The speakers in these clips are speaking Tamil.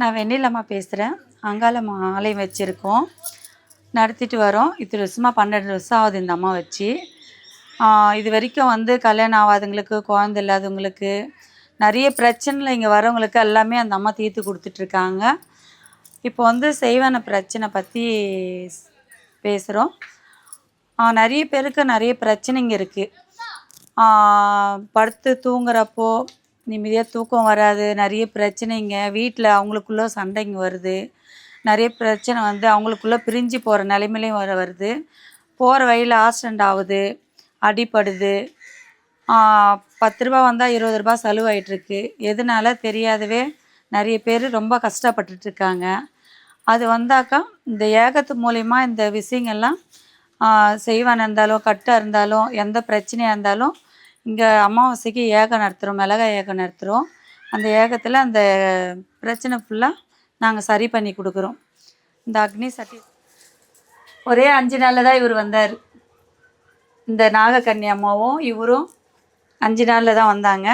நான் வெண்ணிலம்மா பேசுகிறேன் அங்காளம் ஆலயம் வச்சுருக்கோம். நடத்திட்டு வரோம். இத்தனை வருஷமாக பன்னெண்டு வருஷம் ஆகுது இந்த அம்மா வச்சு. இது வரைக்கும் வந்து கல்யாணம் ஆகாதவங்களுக்கு குழந்தை இல்லாதவங்களுக்கு நிறைய பிரச்சனையில் இங்கே வரவங்களுக்கு எல்லாமே அந்த அம்மா தீர்த்து கொடுத்துட்ருக்காங்க. இப்போ வந்து செய்வான பிரச்சனை பற்றி பேசுகிறோம் நிறைய பேருக்கு நிறைய பிரச்சனைங்க இருக்குது படுத்து தூங்குறப்போ நிம்மதியாக தூக்கம் வராது. நிறைய பிரச்சனைங்க. வீட்டில் அவங்களுக்குள்ள சண்டைங்க வருது. நிறைய பிரச்சனை வந்து அவங்களுக்குள்ள பிரிஞ்சு போகிற நிலைமையிலையும் வர வருது. போகிற வழியில் ஆக்சிடெண்ட் ஆகுது. அடிப்படுது பத்து ரூபா வந்தால் இருபது ரூபா செலவாயிட்ருக்கு எதனால தெரியாதவே நிறைய பேர் ரொம்ப கஷ்டப்பட்டுட்டு இருக்காங்க. அது வந்தாக்கா இந்த ஏகத்து மூலிமா இந்த விஷயங்கள்லாம் செய்வான் இருந்தாலும் கட்டாக இருந்தாலும் எந்த பிரச்சனையாக இருந்தாலும் இங்கே அமாவாசைக்கு ஏகம் நடத்துகிறோம் மிளகாய் ஏகம் நடத்துகிறோம் அந்த ஏகத்தில் அந்த பிரச்சனை ஃபுல்லாக நாங்கள் சரி பண்ணி கொடுக்குறோம். இந்த அக்னி சட்டி ஒரே அஞ்சு நாளில் தான் இவர் வந்தார். இந்த நாகக்கன்னி அம்மாவும் இவரும் அஞ்சு நாளில் தான் வந்தாங்க.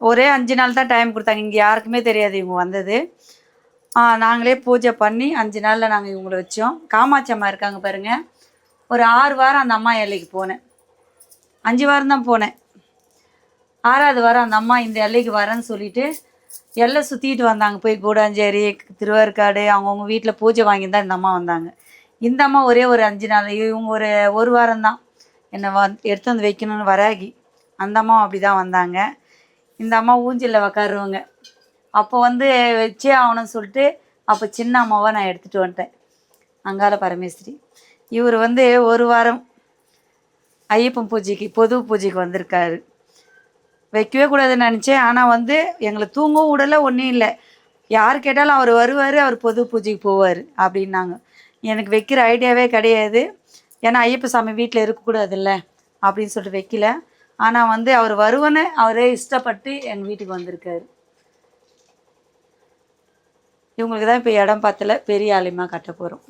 ஒரே அஞ்சு நாள் தான் டைம் கொடுத்தாங்க. இங்கே யாருக்குமே தெரியாது இவங்க வந்தது. நாங்களே பூஜை பண்ணி அஞ்சு நாளில் நாங்கள் இவங்களை வச்சோம். காமாட்சி அம்மா இருக்காங்க பாருங்கள் ஒரு ஆறு வாரம் அந்த அம்மா ஏழைக்கு போனேன். அஞ்சு வாரம் தான் போனேன். ஆறாவது வாரம் அந்த அம்மா இந்த எல்லைக்கு வரேன்னு சொல்லிட்டு எல்லை சுற்றிட்டு வந்தாங்க. போய் கூடாஞ்சேரி திருவார்காடு அவங்கவுங்க வீட்டில் பூஜை வாங்கியிருந்தா இந்த அம்மா வந்தாங்க. இந்த அம்மா ஒரே ஒரு அஞ்சு நாள் இவங்க ஒரு ஒரு வாரம் தான். என்னை வந் எடுத்து வந்து வைக்கணும்னு வராகி அந்த அம்மா அப்படி தான் வந்தாங்க. இந்த அம்மா ஊஞ்சலில் உக்காருவாங்க. அப்போ வந்து வச்சே ஆகணும்னு சொல்லிட்டு அப்போ சின்ன அம்மாவை நான் எடுத்துகிட்டு வந்துட்டேன். அங்காள பரமேஸ்வரி. இவர் வந்து ஒரு வாரம் ஐயப்பன் பூஜைக்கு பொது பூஜைக்கு வந்திருக்காரு. வைக்கவே கூடாதுன்னு நினச்சேன். ஆனால் வந்து எங்களை தூங்கவும் விடலை ஒன்றும் இல்லை. யார் கேட்டாலும் அவர் வருவார் அவர் பொது பூஜைக்கு போவார் அப்படின்னாங்க. எனக்கு வைக்கிற ஐடியாவே கிடையாது. ஏன்னா ஐயப்ப சாமி வீட்டில் இருக்கக்கூடாதுல்ல அப்படின்னு சொல்லிட்டு வைக்கல. ஆனால் வந்து அவர் வருவனே அவரே இஷ்டப்பட்டு எங்கள் வீட்டுக்கு வந்திருக்காரு. இவங்களுக்கு தான் இப்போ இடம் பத்தல பெரிய ஆலயமாக கட்ட போகிறோம்